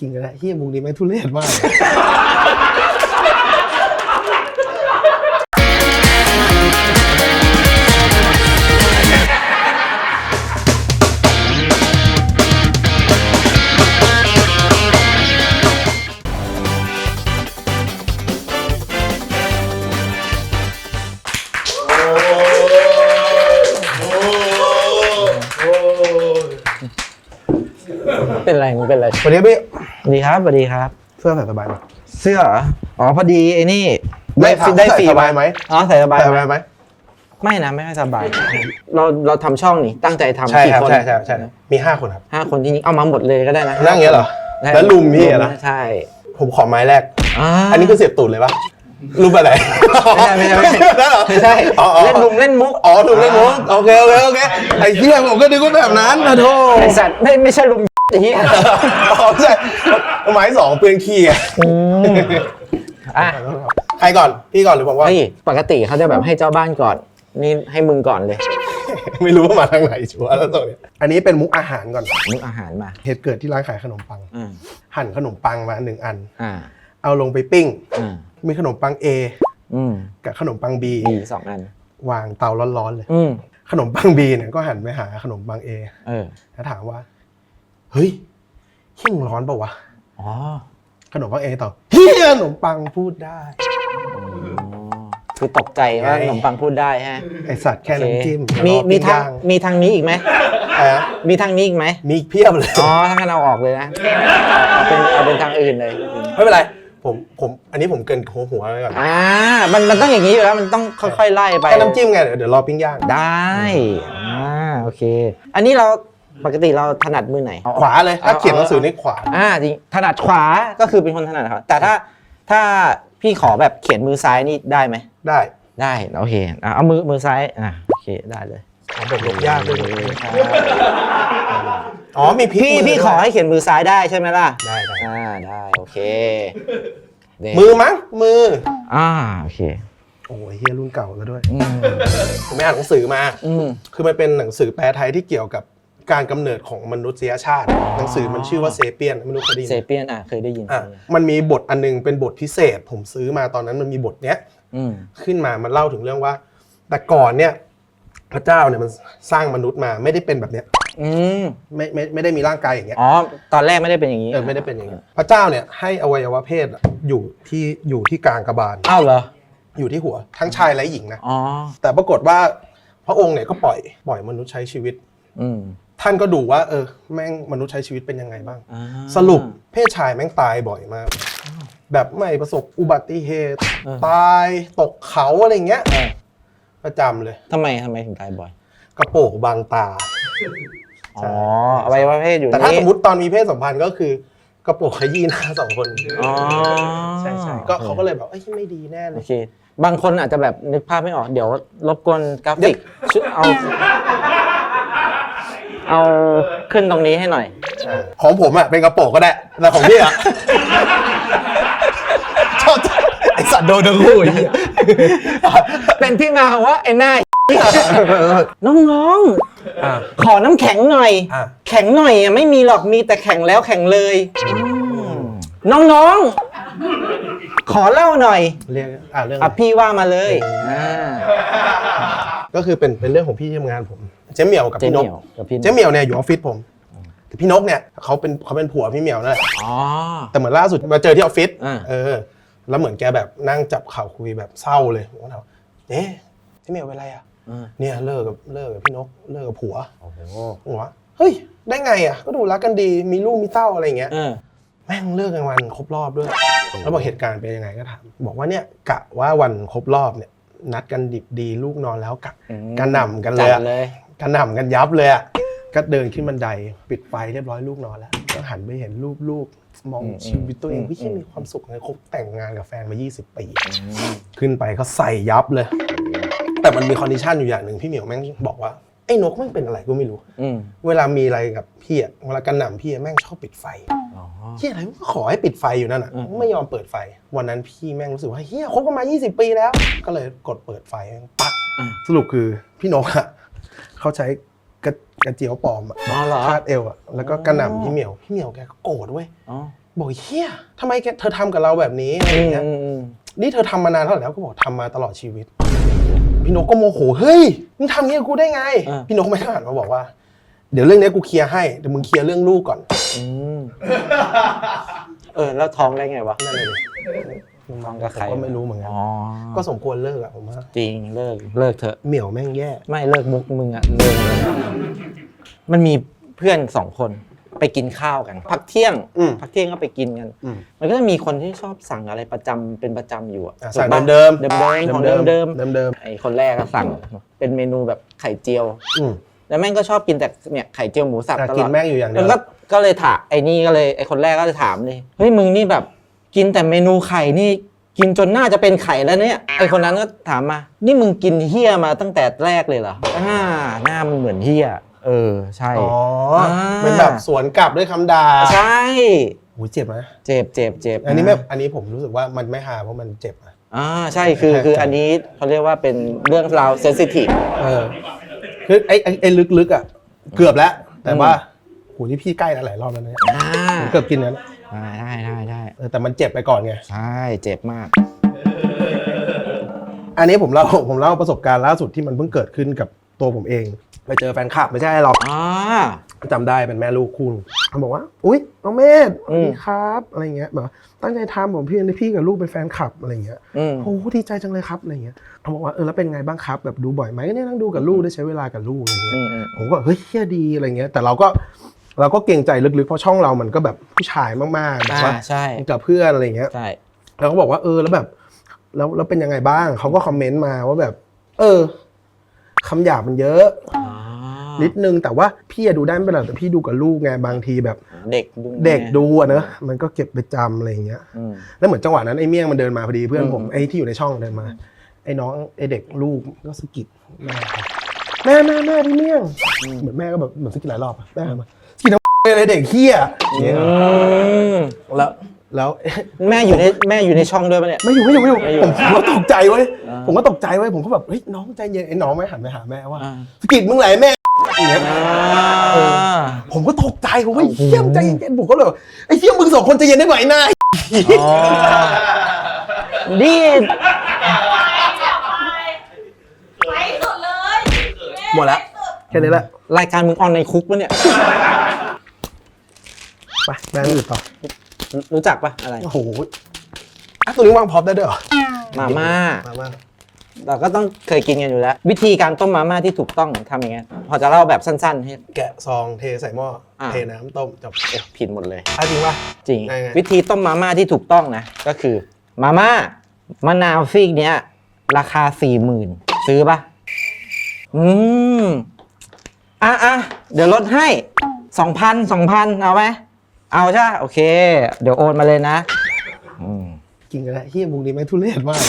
กินกันแล้วเฮียมุงนี้แม่งทุเรศมาก เป็นไรมึงเป็นไร วันนี้พี่ วัสดีครับสวัสดีครับ เสื้อใส่สบายไหมเสื้อเหรออ๋อพอดีไอ้นี่ได้ถามได้ใส่ฟรีสบายไหมอ๋อใส่สบายใส่สบายไหมไม่นะไม่ค่อยสบาย เราเราทำช่องนี่ตั้งใจทำใช่กี่ครับคนใช่ใช่ใช่มีห้าคนครับห้าคนจริงๆเอามาหมดเลยก็ได้นะนั่งอย่างเงี้ยเหรอ ได้แล้วลุมพี่อะนะ ใช่ผมขอไม้แรกอ่าอันนี้คือเสียบตูดเลยปะรูปอะไรไม่ใช่ไม่ใช่ไม่ใช่ นั่นเหรอไม่ใช่อ๋ออ๋อเล่นลุมเล่นมุกอ๋อถูกเล่นมุกโอเคโอเคโอเคไอ้เหี้ยผมก็นึกว่าแบบนั้นนะโทษไอสัตว์ไม่ไม่ใช่ลุมไอ้ เหี้ยอ๋อใช่ไม้สองเปลืองขี้ไงอืมอะใครก่อนพี่ก่อนหรือบอกว่า เฮ้ยปกติเขาจะแบบให้เจ้าบ้านก่อน นี่ให้มึงก่อนเลย ไม่รู้ว่ามาทางไหนชัวร์แล้วตัวเนี้ยอันนี้เป็นมุกอาหารก่อนมุกอาหารมา เหตุเกิดที่ร้านขายขนมปังอ่าหั่นขนมปังมาหนึ่งอัน อ่าเอาลงไปปิ้ง อ่ามีขนมปัง A อืมกับขนมปัง B มีสองอัน วางเตาร้อนๆเลย อืมขนมปัง B เนี่ยก็หันไปหาขนมปัง A เออแล้วถามว่า เฮ้ยขิ้งร้อนเปล่าวะอ๋อขนมปัง A ตอบเฮียขนมปังพูดได้อ๋อคือตกใจว่าขนมปังพูดได้ฮะไอสัตว์แค่น้ำจิ้มมีรอมีปิ้งทางย่างมีทางนี้อีกไหมอะไรนะมีทางนี้อีกไหมมีอีกเพียบเลยอ๋อทางนั้นเอาออกเลยนะเอาเป็นเอาเป็นทางอื่นเลยไม่เป็นไรผมผมอันนี้ผมเกินหัวหัวไว้ก่อนอ่ามันมันต้องอย่างนี้อยู่แล้วมันต้องค่อยๆไล่ไปแค่น้ำจิ้มไงเดี๋ยวเดี๋ยวรอปิ้งย่างได้อ่าโอเค อันนี้เรา ปกติเราถนัดมือไหน ขวาเลยถ้าเขียนหนังสือนี่ขวา อ่าจริงถนัดขวาก็คือเป็นคนถนัดขวาแต่ถ้าถ้าพี่ขอแบบเขียนมือซ้ายนี่ได้ไหมได้ได้โอเคอะเอามือมือซ้ายอะโอเคได้เลยขอแบบลบยากด้วยใช่อ๋อมีพริกพี่มืพี่ขอให้เขียนมือซ้ายได้ใช่ไหมล่ะได้ได้อ่าได้โอเคเด็กมือมั้งมือ อ่าโอเคโอ้ยเฮียรุ่นเก่าแล้วด้วยอืมผมไม่อ่านหนังสือมา อืม คือมันเป็นหนังสือแปลไทยที่เกี่ยวกับ การกำเนิดของมนุษยชาติ หนังสือมันชื่อว่าเซเปียนไม่รู้เคยได้ยินเซไหมเปียนอะเคยได้ยินอะมันมีบทอันนึงเป็นบทพิเศษ ผมซื้อมาตอนนั้นมันมีบทเนี้ยอืมขึ้นมามันเล่าถึงเรื่องว่า แต่ก่อนเนี่ยพระเจ้าเนี่ยมันสร้างมนุษย์มาไม่ได้เป็นแบบเนี้ยอืมไม่ไม่ไม่ได้มีร่างกายอย่างเงี้ยอ๋อตอนแรกไม่ได้เป็นอย่างนี้เออไม่ได้เป็นอย่างเงี้ยพระเจ้าเนี่ยให้อวัยวะเพศอะอยู่ที่อยู่ที่กลางกระบาล อ้าวเหรออยู่ที่หัวทั้งชายและหญิงนะ อ๋อแต่ปรากฏว่าพระองค์เนี่ยก็ปล่อยปล่อยมนุษย์ใช้ชีวิต อืม ท่านก็ดูว่าเออแม่งมนุษย์ใช้ชีวิตเป็นยังไงบ้าง อ่าสรุปเพศชายแม่งตายบ่อยมาก แบบไม่ประสบอุบัติเหตุ เออ ตายตกเขาอะไรเงี้ย เออประจำเลย ทำไมทำไมถึงตายบ่อย กระโปงบางตา อ๋ออวัยวะเพศอยู่แต่ถ้านี่สมมติตอนมีเพศสัมพันธ์ก็คือกระโปงขยี้หน้าสองคนอ๋อใช่ใช่ ก็เขาก็เลยแบบเอ้ยไม่ดีแน่เลโอย เค บางคนอาจจะแบบนึกภาพไม่ออก เดี๋ยวรบกวนกราฟิกช่วยเอา เอาขึ้นตรงนี้ให้หน่อย ของผมอะเป็นกระโปงก็ได้แต่ของพี่อะ ชอบไอสัตว์โดนทั้งคู่ไอ้เหี้ยเป็นที่มาของว่าไอ้หน้า น้องอะ ๆ ขอน้ำแข็งหน่อย อะ แข็งหน่อยอะไม่มีหรอกมีแต่แข็งแล้วแข็งเลย น้องๆ ขอเล่าหน่อยเรียกอะเรื่องอะพี่ว่ามาเลย อ่าก็คือเป็นเป็นเรื่องของพี่ที่ทำงานผมเจ๊เหมียวกับเจ๊พี่เหนมีกยวกับพี่เจ๊เหมียวเนี่ยอยู่ออฟฟิศผมแต่พี่นกเนี่ยเขาเป็นเขาเป็นผัวพี่เหมียวนั่นแหละอ๋อ แต่เหมือนล่าสุดมาเจอที่ออฟฟิศอ่า เออ แล้วเหมือนแกแบบนั่งจับเข่าคุยแบบเศร้าเลยผมก็ถามว่าเอ๊ะพี่เหมียวเป็นไรอะอ่าเนี่ยเลิกกับเลิกกับพี่นกเลิกกับผัวโอ้โหผมว่าเฮ้ยได้ไงอะก็ดูรักกันดีมีลูกมีเต้าอะไรอย่างเงี้ย เออ แม่งเลิกกันวันครบรอบด้วย แล้วบอกเหตุการณ์เป็นยังไงก็ถามบอกว่าเนี่ยกะว่าวันครบรอบเนี่ย นัดกันดิบดีลูกนอนแล้วกะอืม กันหน่ำกันเลจัยดอะ เลย กันหน่ำกันยับเลยอะก็เดินขึ้นบันไดปิดไฟเรียบร้อยลูกนอนแล้วก็หันไปเห็นรูปลูกมองชีวิตตัวเองพี่มีความสุขเลยคบแต่งงานกับแฟนมา 20 ปี ขึ้นไปก็ใส่ยับเลย แต่มันมีคอนดิชันอยู่อย่างหนึ่งพี่เหมียวแม่งบอกว่าไอ้นกแม่งเป็นอะไรก็ไม่รู้อืมเวลามีอะไรกับพี่อะเวลากันหน่ำพี่อะแม่งชอบปิดไฟอ๋อเฮียอะไรก็ขอให้ปิดไฟอยู่นั่นอะอืมไม่ยอมเปิดไฟ วันนั้นพี่แม่งรู้สึกว่าเฮียคบกันมา 20 ปีแล้ว ก็เลยกดเปิดไฟแม่งปักสรุปคือพี่นกอะ เขาใช้กระกระเจียวปลอมอะอ๋อเหรอ คาดเอวอะแล้วก็กระหน่ำพี่เหมียวพี่เหมียวแกก็โกรธเว้ยอ๋อบอกเฮียทำไมแกเธอทำกับเราแบบนี้อะไรอย่างเงี้ยอืมอืมนี่เธอทำมานานเท่าไหร่แล้วก็บอกทำมาตลอดชีวิต พี่นกก็โมโหเฮ้ยมึงทำอย่างนี้กับกูได้ไงพี่นกไม่หันมาบอกว่า เดี๋ยวเรื่องนี้กูเคลียร์ให้แต่มึงเคลียร์เรื่องลูกก่อน อืมเออแล้วท้องได้ไงวะนั่นเลย ท้องกับใครผมก็ไม่รู้เหมือนกัน อ๋อก็สมควรเลิกอะผมว่าจริงเลิกเลิกเถอะ เหมี่ยวแม่งแย่ ไม่เลิกมุกมึงอะเลิกเลยมันมีเพื่อนสองคนไปกินข้าวกัน พักเที่ยงอืมพักเที่ยงก็ไปกินกัน อืม มันก็จะมีคนที่ชอบสั่งอะไรประจำเป็นประจำอยู่อะอะสั่งถูกปะเดิมเดิมๆของเดิมเดิมเดิมเดิมไอ้คนแรกก็สั่งเป็นเมนูแบบไข่เจียวๆอืม แล้วแม่งก็ชอบกินแต่เนี่ยไข่เจียวหมูสับอะตลกิอนดแม่งอยู่อย่างเดีแล้ยววก็ก็เลยถามไอ้นี่ก็เลยไอ้คนแรกก็เลยถามเลยเฮ้ยมึงนี่แบบ กินแต่เมนูไข่นี่กินจนน่าจะเป็นไข่แล้วเนี่ยไอ้คนนั้นก็ถามมา นี่มึงกินเฮี้ยมาตั้งแต่แรกเลยเหรออ่าหน้ามึงเหมือนเฮี้ยเออใช่อ๋ออาเป็นแบบสวนกลับด้วยคำด่าใช่โอ้ยเจ็บนะเจ็บเจ็บเจ็บอันนี้ไม่อันนี้ผมรู้สึกว่ามันไม่หาเพราะมันเจ็บอะอ่าใช่คือคืออันนี้เขาเรียกว่าเป็นเรื่องราวเซนซิทีฟเออคือไอ้ไอ้ไอ้ลึกๆอะเกือบแล้ว แต่ว่าโหที่พี่ใกล้แล้วหลายรอบแล้วนะเนี่ยอ่าผมเกือบกินนั้น ได้ได้ได้ได้เออแต่มันเจ็บไปก่อนไง ใช่เจ็บมาก อันนี้ผมเล่าผมเล่าประสบการณ์ล่าสุดที่มันเพิ่งเกิดขึ้นกับตัวผมเอง ไปเจอแฟนคลับไม่ใช่หรอกอ่า จำได้เป็นแม่ลูกคู่หนึ่งเขาบอกว่า อุ๊ยน้องเมธสอืวัสมดีครับ อะไรเงี้ยแบบตั้งใจทำผมพี่พี่กับลูกเป็นแฟนคลับอะไรเงี้ย อืม โอ้โหดีใจจังเลยครับอะไรเงี้ยเขาบอกว่าเออแล้วเป็นไงบ้างครับแบบดูบ่อยไหมก็เนี่ยนั่งดูกับลูกได้ใช้เวลากับลูกอะไรเงี้ยอืมอืม ผมก็เฮ้ยเฮียดีอะไรเงี้ยแต่เราก็ เราก็เกรงใจลึกๆ เพราะช่องเรามันก็แบบผู้ชายมากๆแบบอ่าว่าใช่ กับเพื่อนอะไรเงี้ย ใช่เราก็บอกว่าเออแล้วแบบ แล้วแล้วเป็นยังไงบ้าง เขาก็คอมเมนต์มาว่าแบบ เออคำหยาบมันเยอะอ่านิดนึงแต่ว่าพี่อะดูได้ไม่เป็นไรแต่พี่ดูกับลูกไงบางทีแบบ เด็กดูเด็กดูอะเนอะมันก็เก็บไปจำอะไรเงี้ย อืม แล้วเหมือนจังหวะนั้นไอ้เมี่ยงมันเดินมาพอดีเพื่อนผมอืม ไอ้ที่อยู่ในช่องเดินมา ไอ้น้องไอ้เด็กลูกก็สะกิดแม่ครับแม่แม่แม่พี่เมี่ยงเหมือนแม่ก็แบบเหมือนสะกิดหลายรอบอะแม่มาสะกิดน้ำ อะไรเด็กเฮียอย่างเงี้ยอืมแล้วแล้วแม่อยู่ในแม่อยู่ในช่องด้วยปะเนี่ยไม่อยู่ไม่อยู่ไม่อยู่ไม่อยู่ผมผมก็ตกใจเว้ยอ่าผมก็ตกใจเว้ยผมก็แบบเฮ้ยน้องใจเย็นไอ้น้องไม่หันไปหาแม่ว่าอ่าสะกิดมึงไหลแม่อย่างเงี้ยอ่าผมก็ตกใจผมว่าเฮียมใจเย็นผมก็เลยบอกไอ้เฮียมึงสองคนใจเย็นได้ไหมหน้าอ๋อนี่ไลฟ์สุดเลยหมดละแค่นี้แหละรายการมึงออนในคุกปะเนี่ย ไปแม่งอื่นต่อรู้จักปะอะไร โอ้โหอะตัวนี้วางพร็อพได้ด้วยเหรอมาม่า มาม่าเราก็ต้องเคยกินกันอยู่แล้ว วิธีการต้มมาม่าที่ถูกต้องทำยังไงพอจะเล่าแบบสั้นๆให้ แกะซองเทใส่หม้ออ่าเทน้ำต้มจบเอ๊ะผิดหมดเลย อะจริงป่ะจริงไงไง วิธีต้มมาม่าที่ถูกต้องนะ ก็คือ มาม่ามะนาวซีกเนี้ย ราคาสี่หมื่นซื้อปะอืม อะอะเดี๋ยวลดให้สองพันสองพันเอาไหม เอาใช่ปะโอเค เดี๋ยวโอนมาเลยนะอืมกินกันแล้วเฮียมุกนี้แม่งทุเรศมาก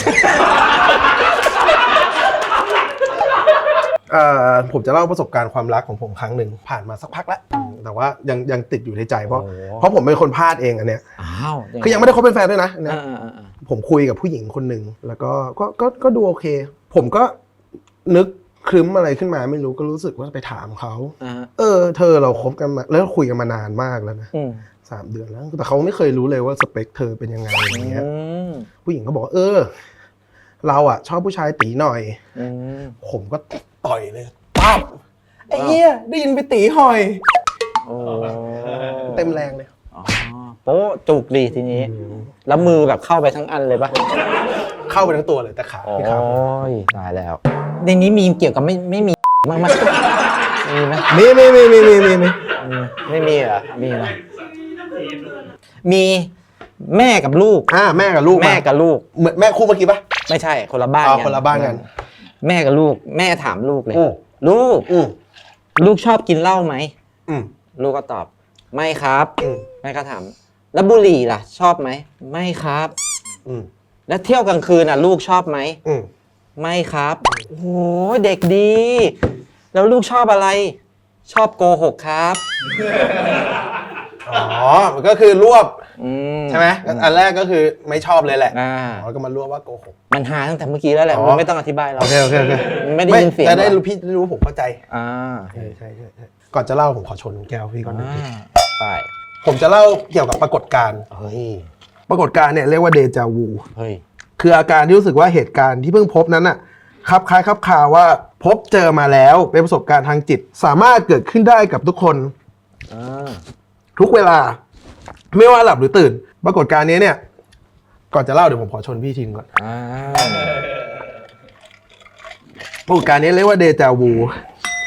เอ่อผมจะเล่าประสบการณ์ความรักของผมครั้งหนึ่งผ่านมาสักพักแล้วแต่ว่ายังยังติดอยู่ในใจเพราะโอ้เพราะผมเป็นคนพลาดเองอันเนี้ยอ้าวคือยังไม่ได้คบเป็นแฟนด้วยนะอันเนี้ยอ่าอ่าอ่าผมคุยกับผู้หญิงคนหนึ่งแล้วก็ก็ก็ก็ดูโอเค ผมก็นึก ครึ้มอะไรขึ้นมาไม่รู้ก็รู้สึกว่าไปถามเขาอ่าเออ เธอเราคบกันมาแล้วคุยกันมานานมากแล้วนะอืมสามเดือนแล้ว แต่เขาไม่เคยรู้เลยว่าสเปคเธอเป็นยังไงอะไรเงี้ยอืมผู้หญิงก็บอกว่าเออ เราอะชอบผู้ชายตีหน่อย อืมผมก็ต่อยเลยปั๊บไอ้เหี้ยได้ยินไปตีหอย โอ้เต็มแรงเลยอ๋อโป๊ะจุกดีทีนี้ แล้วมือแบบเข้าไปทั้งอันเลยปะ เข้าไปทั้งตัวเลยแต่ขาโอ้ที่ขายตายแล้ว ในนี้มีเกี่ยวกับไม่ไม่มี มากไหมมีไหมมีมีมีมีมีมีมีมีไม่มีเหรอมีไหมมีแม่กับลูก อ่าแม่กับลูกาแม่กับลูก เหมือนแม่คู่เมื่อกี้ปะไม่ใช่คนละบ้านอ๋อกัคนละบ้านกัน แม่กับลูก แม่ถามลูกเลย อืม ลูก อืมลูกชอบกินเหล้าไหม อืม ลูกก็ตอบ ไม่ครับอืม แม่ก็ถาม แล้วบุหรี่ล่ะ ชอบไหม ไม่ครับ อืม แล้วเที่ยวกลางคืนอะลูกชอบไหม อืมไม่ครับ โอ้โหเด็กดี แล้วลูกชอบอะไร ชอบโกหกครับอ๋อมันก็คือรวบอืมใช่ไหมอันแรกก็คือไม่ชอบเลยแหละอ่า อ๋อแล้วก็มารวบว่าโกหก มันหาตั้งแต่เมื่อกี้แล้วแหละอ๋อ มันไม่ต้องอธิบายหรอก โอเคโอเคโอเคไม่ได้ยินเสียงจะได้หรอรู้พี่ได้รู้ผมเข้าใจอ่าใช่ใช่ใช่ใช่ก่อนจะเล่าผมขอชนแก้วพี่ก่อนหนึ่งที อ่าไปผมจะเล่าเกี่ยวกับปรากฏการณ์เฮ้ย ปรากฏการณ์เนี่ยเรียกว่าเดจาวูเฮ้ยคืออาการที่รู้สึกว่าเหตุการณ์ที่เพิ่งพบนั้นน่ะคลับคล้ายคลับคาว่าพบเจอมาแล้วเป็นประสบการณ์ทางจิต สามารถเกิดขึ้นได้กับทุกคนอ่าทุกเวลา ไม่ว่าหลับหรือตื่น ปรากฏการณ์นี้เนี่ย ก่อนจะเล่าเดี๋ยวผมขอชนพี่ทินก่อนอ่าปรากฏการณ์นี้เรียกว่าเดจาวู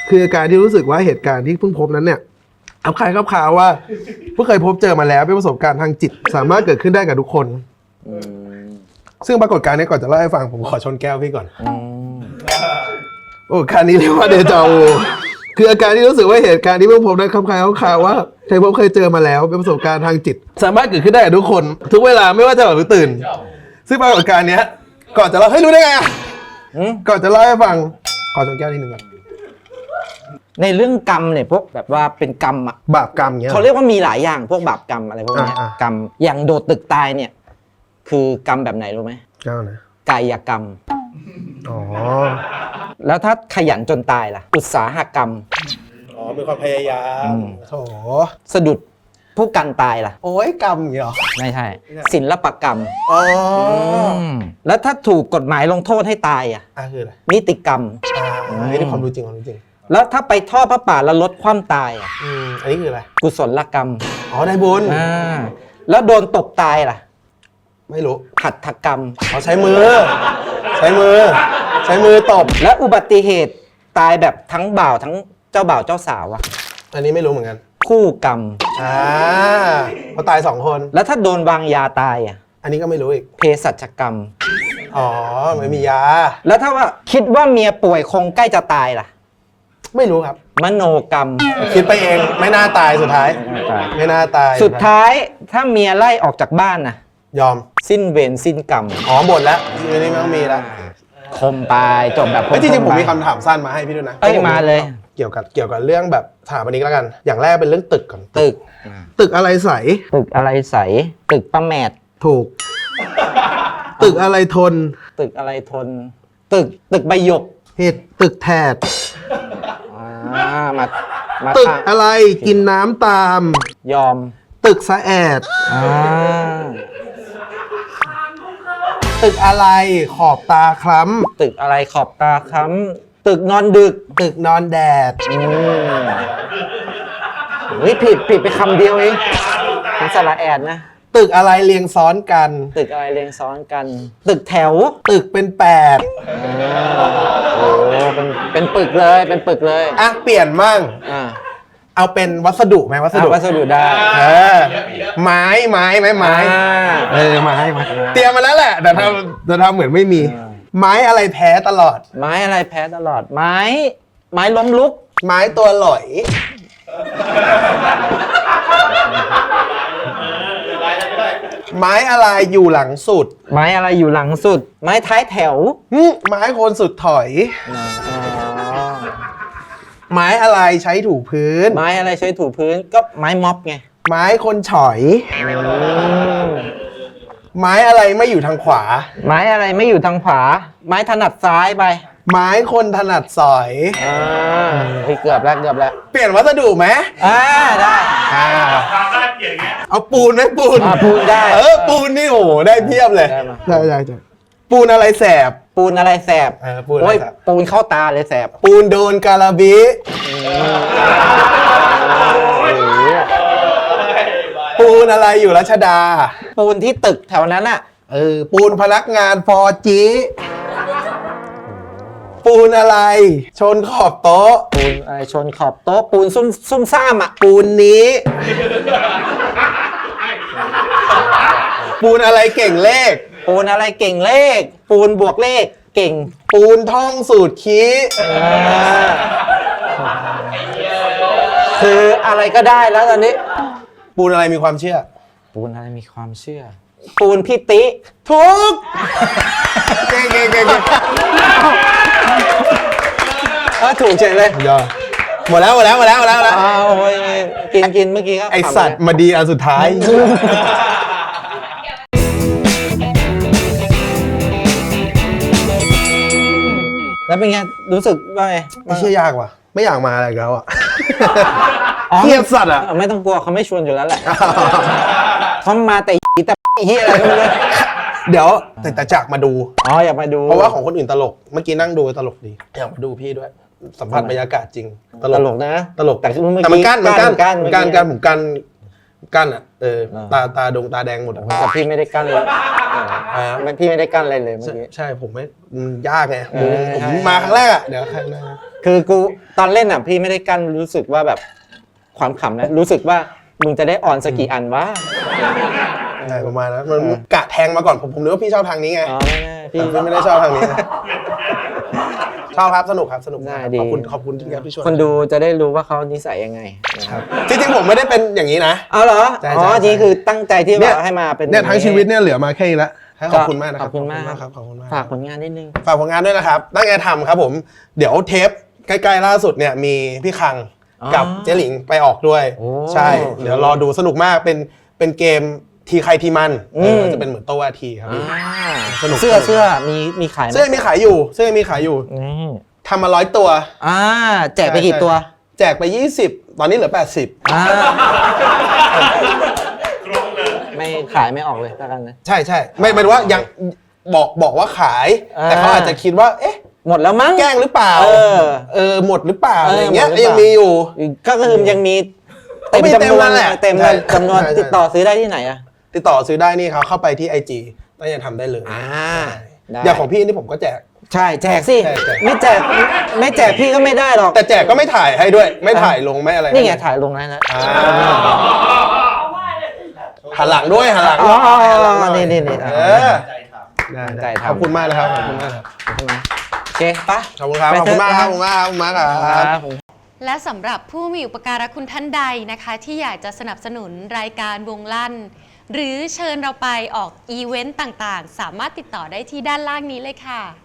คืออาการที่รู้สึกว่าเหตุการณ์ที่เพิ่งพบนั้นเนี่ยเอาใครครับข่าวว่าเพิ่งเคยพบเจอมาแล้วเป็นประสบการณ์ทางจิต สามารถเกิดขึ้นได้กับทุกคนอืมซึ่งปรากฏการณ์นี้ก่อนจะเล่าให้ฟังผมขอชนแก้วพี่ก่อนอืมปรากฏการณ์นี้เรียกว่าเดจาวูคืออาการที่รู้สึกว่าเหตุการณ์ที่เพิ่งพบนั้นครับใครเขาข่าวว่าเคยพบเคยเจอมาแล้วเป็นประสบการณ์ทางจิต สามารถเกิดขึ้นได้กับทุกคน ทุกเวลาไม่ว่าจะหลับหรือตื่น ซึ่งปรากฏการณ์เนี้ย ก่อนจะเล่าให้ยรู้ได้ไงอะอืมก่อนจะเล่าให้ฟังขอชนแก้วนิดนึงก่อน ในเรื่องกรรมเนี่ยพวกแบบว่าเป็นกรรมอะบาปกรรมเงี้ย เขาเรียกว่ามีหลายอย่างพวกบาปกรรมอะไรพวกเนี้ยอ่าๆกรรมอย่างโดดตึกตายเนี่ย คือกรรมแบบไหนรู้ไหมแก้วนะกายกรรม อ๋อแล้วถ้าขยันจนตายล่ะ อุตสาหกรรม อ๋อเป็นความพยายามอืม โถสะดุดผู้กันตายล่ะ โอ้ยกรรมอย่างเงี้ยเหรอไม่ใช่ ศิลปกรรมอ๋อมแล้วถ้าถูกกฎหมายลงโทษให้ตายอะ อะคืออะไรนิติกรรม อ่าอันนี้ความรู้จริงความรู้จริง แล้วถ้าไปทอดพระป่าแล้วลดความตายอะอืมอันนี้คืออะไร กุศลกรรมอ๋อได้บุญอ่าแล้วโดนตบตายล่ะไม่รู้หัตถกรรมเขาใช้มือ ใช้มือ ใช้มือตบ และอุบัติเหตุตายแบบทั้งบ่าวทั้งเจ้าบ่าวเจ้าสาวอะอันนี้ไม่รู้เหมือนกัน คู่กรรม อ่าเขาตายสองคน แล้วถ้าโดนวางยาตายอะอันนี้ก็ไม่รู้อีก เภสัชกรรม อ๋อไม่มียา แล้วถ้าว่าคิดว่าเมียป่วยคงใกล้จะตายล่ะ ไม่รู้ครับ มโนกรรม คิดไปเองไม่น่าตายสุดท้าย ไม่น่าตายสุดท้ายถ้าเมียไล่ออกจากบ้านนะยอมสิ้นเวรสิ้นกรรมอ๋อหมดแล้วทีนี้ไม่ต้องมีแล้วคมไปจบแบบคมเอ้ยจริงๆผมไปมีคำถามสั้นมาให้พี่ด้วยนะเอ้ยมาเลย เกี่ยวกับเกี่ยวกับเรื่องแบบสถาปนิกแล้วกัน อย่างแรกเป็นเรื่องตึกก่อนตึก ตึกอะไรใส ตึกอะไรใส ตึกป้าแมดถูก ตึกอะไรทน ตึกอะไรทน ตึกตึกใบหยกเหตุตึกแถด อ่ามามาตึกค่ะอะไรกินน้ำตาม ยอมตึกสะแอด อ่าตึกอะไรขอบตาคล้ตึกอะไรขอบตาค้ำตึกนอนดึกำตึกนอนแดด อืมเฮ้ยผิดผิดไปคำเดียวเองเป็นสระแอดนะ ตึกอะไรเรียงซ้อนกัน ตึกอะไรเรียงซ้อนกัน ตึกแถว ตึกเป็นแปด อ่าโอ้เป็นเป็นปึกเลยเป็นปึกเลยอะเปลี่ยนมั่งอ่าเอาเป็นวัสดุไหมวัสดุอะวัสดุได้เออไม้ไม้ไม้ไม้อ่าเออไม้ไม้เตรียมมาแล้วแหละ แต่ทำแต่ทำเหมือนไม่มีอ่าไม้อะไรแพ้ตลอด ไม้อะไรแพ้ตลอด ไม้ ไม้ล้มลุก ไม้ตัวหลอย ไม้อะไรอยู่หลังสุดไม้อะไรอยู่หลังสุด ไม้ท้ายแถวหึไม้คนสุดถอยอ๋อไม้อะไรใช้ถูพื้น ไม้อะไรใช้ถูพื้นก็ไม้ม็อบไงไม้คนฉอยอืมไม้อะไรไม่อยู่ทางขวา ไม้อะไรไม่อยู่ทางขวา ไม้ถนัดซ้ายไป ไม้คนถนัดสอย อ่าเฮ้ยเกือบแล้วเกือบแล้วเปลี่ยนวัสดุไหมอ่าได้อ่าทำได้เปลี่ยนเงี้ยเอาปูนไหมปูนอ่าปูนได้เออปูนนี่โอ้โหได้เพียบเลย ได้มาได้ได้ได้ปูนอะไรแสบ ปูนอะไรแสบเออปูนอะไรโอ้ยแสบ ปูนเข้าตาเลยแสบปูนโดนการาบิโอ้โหปูนอะไรอยู่รัชดา ปูนที่ตึกแถวนั้นอะเออปูนพนักงานฟอร์จี ปูนอะไร ชนขอบโต๊ะ ปูนอะไรชนขอบโต๊ะปูนซุ่มซุ่มซ่ามอะปูนนี้ ปูนอะไรเก่งเลข ปูนอะไรเก่งเลข ปูนบวกเลข เก่งปูนท่องสูตรคีย์อ่าคืออะไรก็ได้แล้วตอนนี้ ปูนอะไรมีความเชื่อ ปูนอะไรมีความเชื่อ ปูนพิติ ทุกเก่งเก่งเก่งเก่ง เออถูกเฉยเลย ยอดหมดแล้วหมดแล้วหมดแล้วหมดแล้วหมดแล้วอ้าวโอ้ยกินกินเมื่อกี้ก็ไอสัตว์มาดีอันสุดท้าย แล้วเป็นไง รู้สึกว่าไงไม่เชื่อยากว่ะ ไม่อยากมาอะไรกับเขาอะอ๋อเครียดสัตว์อะเไม่ต้องกลัวเขาไม่ชวนอยู่แล้วแหละเขามาแต่ แต่เฮียอะไรก็ไม่รู้ เดี๋ยวแต่แต่จากมาดู อ๋ออยากมาดู เพราะว่าของคนอื่นตลก เมื่อกี้นั่งดูตลกดีอยากมาดูพี่ด้วย สัมผัสบรรยากาศจริงตตลลกกนะตลกแต่เมื่อแต่มันกี้กั้นมันกั้นกั้นมันกั้นเมื่อกั้นผมกั้นกั้นอะเอออ่าตาตาดวงตาแดงหมดอะแต่พี่ไม่ได้กั้นเลยอ่าไม่พี่ไม่ได้กั้นอะไรเลยเมื่อใช่กี้ ใช่ผมไม่มันยากไงเออผมใช่ มาครั้งแรกอะเดี๋ยวครั้งหน้า คือกูตอนเล่นอะพี่ไม่ได้กั้นรู้สึกว่าแบบความขำนะรู้สึกว่ามึงจะได้ออนสักกี่อันวะ ใช่ประมาณนั้นมันกะแทงมาก่อนผมผมนึกว่าพี่ชอบทางนี้ไงอ๋อไม่ได้พี่พี่ไม่ได้ชอบทางนี้นะชอบครับสนุกครับสนุกได้มากดี ขอบคุณขอบคุณที่ครับที่ชวนคนดูจะได้รู้ว่าเขานิสัยยังไงนะครับจริงๆผมไม่ได้เป็นอย่างนี้นะ เอาเหรอ ใช่อ๋อใช่นี่คือตั้งใจที่เนี่ว่าย ให้มาเป็นเนี่ยทั้งชีวิตเนี่ยเหลือมาแค่นี้ละให้ขอบคุณมากนะคขรัอบบคุณมากครับขอบคุณมากฝากผลงานนิดนึง ฝากผลงานด้วยนะครับตั้งใจทำครับผมเดี๋ยวเทปใกล้ๆล่าสุดเนี่ยมีพี่คังอ๋อกับเจ๊หลิงไปออกด้วย โอ้ ใช่ เดี๋ยวรอดูสนุกมากเป็นเป็นเกม ทีใครทีมันอืมเออจะเป็นเหมือนโตวาทีครับอ่าสนุก เสื้อเสื้อมีมีขายไหมเสื้อมีขายอยู่เสื้อมีขายอยู่นี่ทำมาร้อยตัว อ่าแจกไปกี่ตัวแจกไป 20 ตอนนี้เหลือ 80 อ่าไม่ขายไม่ออกเลยแล้วกันนะ ใช่ใช่ไม่หมายถึงว่ายังบอกบอกว่าขาย อ่า แต่เขาอาจจะคิดว่า เอ๊ะ หมดแล้วมั้ง แกล้งหรือเปล่า เออเออหมดหรือเปล่าเอออะไรเงี้ยหมดหรือเปล่ายังมีอยู่ ก็คือยังมีเต็มมีเต็จำมนวนนั่นแหละเต็มใช่จำนวนใช่ใช่ ติดต่อซื้อได้ที่ไหนอะ ติดต่อซื้อได้นี่เขาเข้าไปที่ IG น่าจะทำได้เลยอ่าได้ อย่างของพี่นี่ผมก็แจก ใช่แจกสิ แจกแจก ไม่แจกไม่แจกพี่ก็ไม่ได้หรอก แต่แจกก็ไม่ถ่ายให้ด้วย ไม่ถ่ายลงไม่อะไรนี่ไงถ่ายลงแล้วนะอ่าเอาไม่เลยหันหลังด้วยหันหลังอ๋ด้อวยหัหลังหนี่นี่นี่เออได้ใจได้ทำขอบคุณมากนะครับขอบคุณมากครับใช่ไหมโอเคปะขอบคุณครับไปขอบเถคุณอะมากครับขอบคุณมากครับขอบคุณมากครับครับและสำหรับผู้มีอุปการะคุณท่านใดนะคะ ที่อยากจะสนับสนุนรายการวงลั่น หรือเชิญเราไปออกอีเวนต์ต่างๆ สามารถติดต่อได้ที่ด้านล่างนี้เลยค่ะ